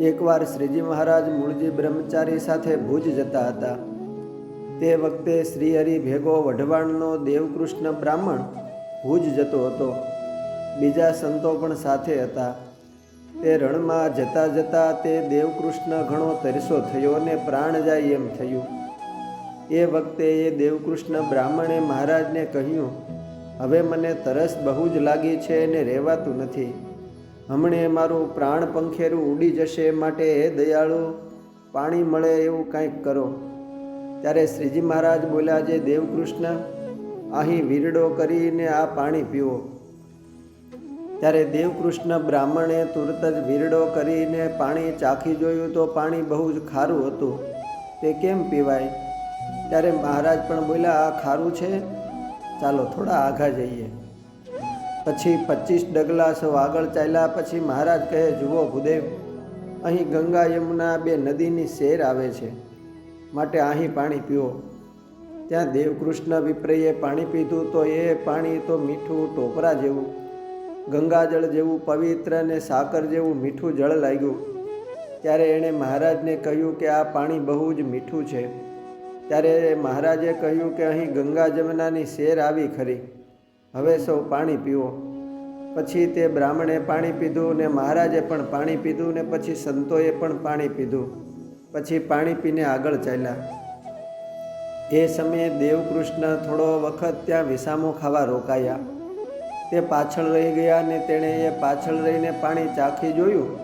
એકવાર શ્રીજી મહારાજ મૂળજી બ્રહ્મચારી સાથે ભુજ જતા હતા. તે વખતે શ્રીહરિ ભેગો વઢવાણનો દેવકૃષ્ણ બ્રાહ્મણ ભુજ જતો હતો. બીજા સંતો પણ સાથે હતા. તે રણમાં જતા જતા તે દેવકૃષ્ણ ઘણો તરસો થયો અને પ્રાણ જાય એમ થયું. એ વખતે એ દેવકૃષ્ણ બ્રાહ્મણે મહારાજને કહ્યું, હવે મને તરસ બહુ જ લાગી છે અને રહેવાતું નથી. હમણે મારું પ્રાણ પંખેરું ઉડી જશે માટે હે દયાળુ, પાણી મળે એવું કાંઈક કરો. ત્યારે શ્રીજી મહારાજ બોલ્યા, જે દેવકૃષ્ણ અહીં વીરડો કરીને આ પાણી પીવો. ત્યારે દેવકૃષ્ણ બ્રાહ્મણે તુરત જ વીરડો કરીને પાણી ચાખી જોયું તો પાણી બહુ જ ખારું હતું. તે કેમ પીવાય? ત્યારે મહારાજ પણ બોલ્યા, આ ખારું છે. ચાલો થોડા આઘા જઈએ. પછી પચીસ ડગલા સૌ આગળ ચાલ્યા પછી મહારાજ કહે, જુઓ ભૂદેવ, અહીં ગંગા યમુના બે નદીની શેર આવે છે, માટે અહીં પાણી પીવો ત્યાં દેવકૃષ્ણ વિપ્રયે પાણી પીધું તો એ પાણી તો મીઠું ટોપરા જેવું, ગંગાજળ જેવું પવિત્ર અને સાકર જેવું મીઠું જળ લાગ્યું. ત્યારે એણે મહારાજને કહ્યું કે આ પાણી બહુ જ મીઠું છે. ત્યારે મહારાજે કહ્યું કે અહીં ગંગા જમનાની શેર આવી ખરી. હવે સૌ પાણી પીવો. પછી તે બ્રાહ્મણે પાણી પીધું ને મહારાજે પણ પાણી પીધું ને પછી સંતોએ પણ પાણી પીધું. પછી પાણી પીને આગળ ચાલ્યા. એ સમયે દેવકૃષ્ણ થોડો વખત ત્યાં વિસામો ખાવા રોકાયા. તે પાછળ રહી ગયા ને તેણે એ પાછળ રહીને પાણી ચાખી જોયું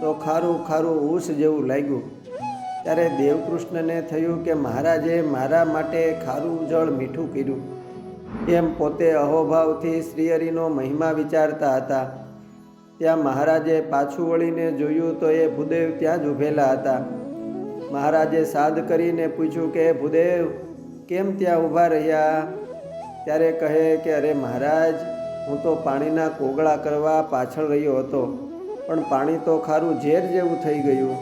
તો ખારું ખારું ઊસ જેવું લાગ્યું. ત્યારે દેવકૃષ્ણને થયું કે મહારાજે મારા માટે ખારું જળ મીઠું કર્યું. એમ પોતે અહોભાવથી શ્રીહરિનો મહિમા વિચારતા હતા. ત્યાં મહારાજે પાછું વળીને જોયું તો એ ભૂદેવ ત્યાં જ ઊભેલા હતા. મહારાજે સાદ કરીને પૂછ્યું કે, ભૂદેવ, કેમ ત્યાં ઊભા રહ્યા? ત્યારે કહે કે, અરે મહારાજ, હું તો પાણીના કોગળા કરવા પાછળ રહ્યો હતો, પણ પાણી તો ખારું ઝેર જેવું થઈ ગયું.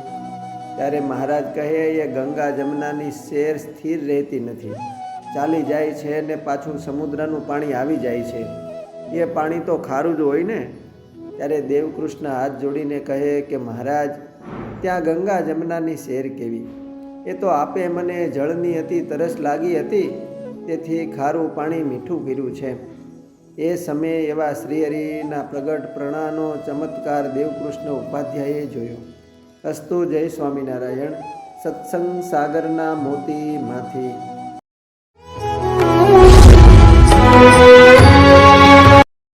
ત્યારે મહારાજ કહે, એ ગંગા જમનાની શેર સ્થિર રહેતી નથી. ચાલી જાય છે ને પાછું સમુદ્રનું પાણી આવી જાય છે. એ પાણી તો ખારું જ હોય ને? ત્યારે દેવકૃષ્ણ હાથ જોડીને કહે કે મહારાજ, ત્યાં ગંગા જમનાની શેર કેવી? એ તો આપે મને જળની હતી તરસ લાગી હતી, તેથી ખારું પાણી મીઠું કર્યું છે. એ સમયે એવા શ્રીહરિના પ્રગટ પ્રણાનો ચમત્કાર દેવકૃષ્ણ ઉપાધ્યાયે જોયો. અસ્તુ જય સ્વામિનારાયણ, સત્સંગ સાગરના મોતીમાંથી.